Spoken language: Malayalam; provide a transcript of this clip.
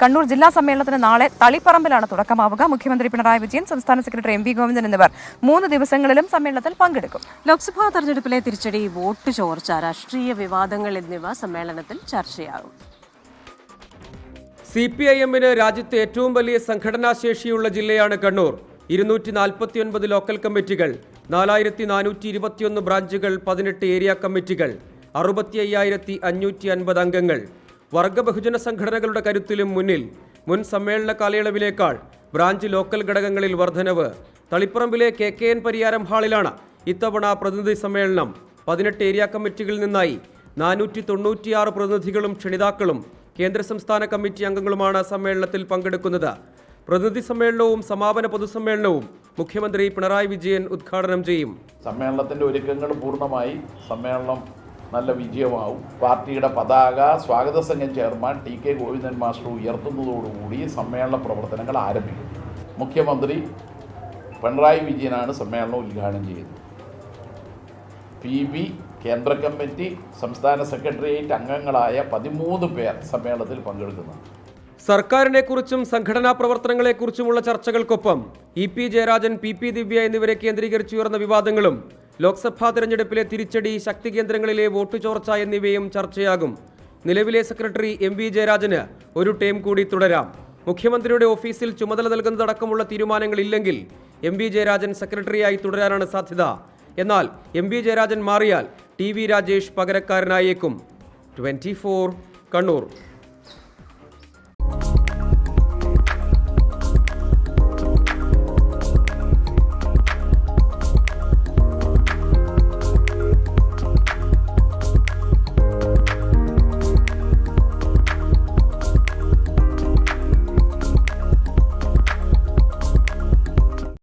കണ്ണൂർ ജില്ലാ സമ്മേളനത്തിന് നാളെ തളിപ്പറമ്പിലാണ് തുടക്കമാവുക. മുഖ്യമന്ത്രി പിണറായി വിജയൻ സംസ്ഥാന സെക്രട്ടറി എം വി ഗോവിന്ദൻ എന്നിവർ മൂന്ന് ദിവസങ്ങളിലും സമ്മേളനത്തിൽ പങ്കെടുക്കും. ലോക്സഭാ തെരഞ്ഞെടുപ്പിലെ തിരിച്ചടി വോട്ട് ചോർച്ച രാഷ്ട്രീയ വിവാദങ്ങൾ എന്നിവ സമ്മേളനത്തിൽ ചർച്ചയാകും. സി പി ഐ എമ്മിന് രാജ്യത്തെ ഏറ്റവും വലിയ സംഘടനാ ശേഷിയുള്ള ജില്ലയാണ് കണ്ണൂർ. ഇരുന്നൂറ്റി നാൽപ്പത്തിയൊൻപത് ലോക്കൽ കമ്മിറ്റികൾ നാലായിരത്തി നാനൂറ്റി ഇരുപത്തിയൊന്ന് ബ്രാഞ്ചുകൾ പതിനെട്ട് ഏരിയ കമ്മിറ്റികൾ അറുപത്തി അയ്യായിരത്തി അഞ്ഞൂറ്റി അൻപത് അംഗങ്ങൾ വർഗ ബഹുജന സംഘടനകളുടെ കരുത്തിലും മുന്നിൽ മുൻ സമ്മേളന കാലയളവിലേക്കാൾ ബ്രാഞ്ച് ലോക്കൽ ഘടകങ്ങളിൽ വർധനവ്. തളിപ്പറമ്പിലെ കെ കെ എൻ പരിയാരം ഹാളിലാണ് ഇത്തവണ പ്രതിനിധി സമ്മേളനം. പതിനെട്ട് ഏരിയ കമ്മിറ്റികളിൽ നിന്നായി നാനൂറ്റി തൊണ്ണൂറ്റിയാറ് പ്രതിനിധികളും ക്ഷണിതാക്കളും കേന്ദ്ര സംസ്ഥാന കമ്മിറ്റി അംഗങ്ങളുമാണ് സമ്മേളനത്തിൽ പങ്കെടുക്കുന്നത്. പ്രതിനിധി സമ്മേളനവും സമാപന പൊതുസമ്മേളനവും മുഖ്യമന്ത്രി പിണറായി വിജയൻ ഉദ്ഘാടനം ചെയ്യും. സമ്മേളനത്തിന്റെ ഒരുക്കങ്ങൾ പൂർണമായി. സമ്മേളനം നല്ല വിജയമാവും. പാർട്ടിയുടെ പതാക സ്വാഗത സംഘം chairman T K Govindan master ഉയർത്തുന്നതോടുകൂടി സമ്മേളന പ്രവർത്തനങ്ങൾ ആരംഭിക്കും. മുഖ്യമന്ത്രി പിണറായി വിജയനാണ് സമ്മേളനം ഉദ്ഘാടനം ചെയ്യുന്നത്. പി ബി കേന്ദ്ര കമ്മിറ്റി സംസ്ഥാന സെക്രട്ടേറിയറ്റ് അംഗങ്ങളായ പതിമൂന്ന് പേർ സമ്മേളനത്തിൽ പങ്കെടുക്കുന്നു. സർക്കാരിനെക്കുറിച്ചും സംഘടനാ പ്രവർത്തനങ്ങളെക്കുറിച്ചുമുള്ള ചർച്ചകൾക്കൊപ്പം E P Jayarajan P P Divya എന്നിവരെ കേന്ദ്രീകരിച്ചുയർന്ന വിവാദങ്ങളും ലോക്സഭാ തെരഞ്ഞെടുപ്പിലെ തിരിച്ചടി ശക്തി കേന്ദ്രങ്ങളിലെ വോട്ട് ചോർച്ച എന്നിവയും ചർച്ചയാകും. നിലവിലെ സെക്രട്ടറി എം വി ജയരാജന് ഒരു ടേം കൂടി തുടരാം. മുഖ്യമന്ത്രിയുടെ ഓഫീസിൽ ചുമതല നൽകുന്നതടക്കമുള്ള തീരുമാനങ്ങളില്ലെങ്കിൽ എം വി ജയരാജൻ സെക്രട്ടറിയായി തുടരാനാണ് സാധ്യത. എന്നാൽ എം വി ജയരാജൻ മാറിയാൽ ടി വി രാജേഷ് പകരക്കാരനായേക്കും. ട്വന്റി കണ്ണൂർ.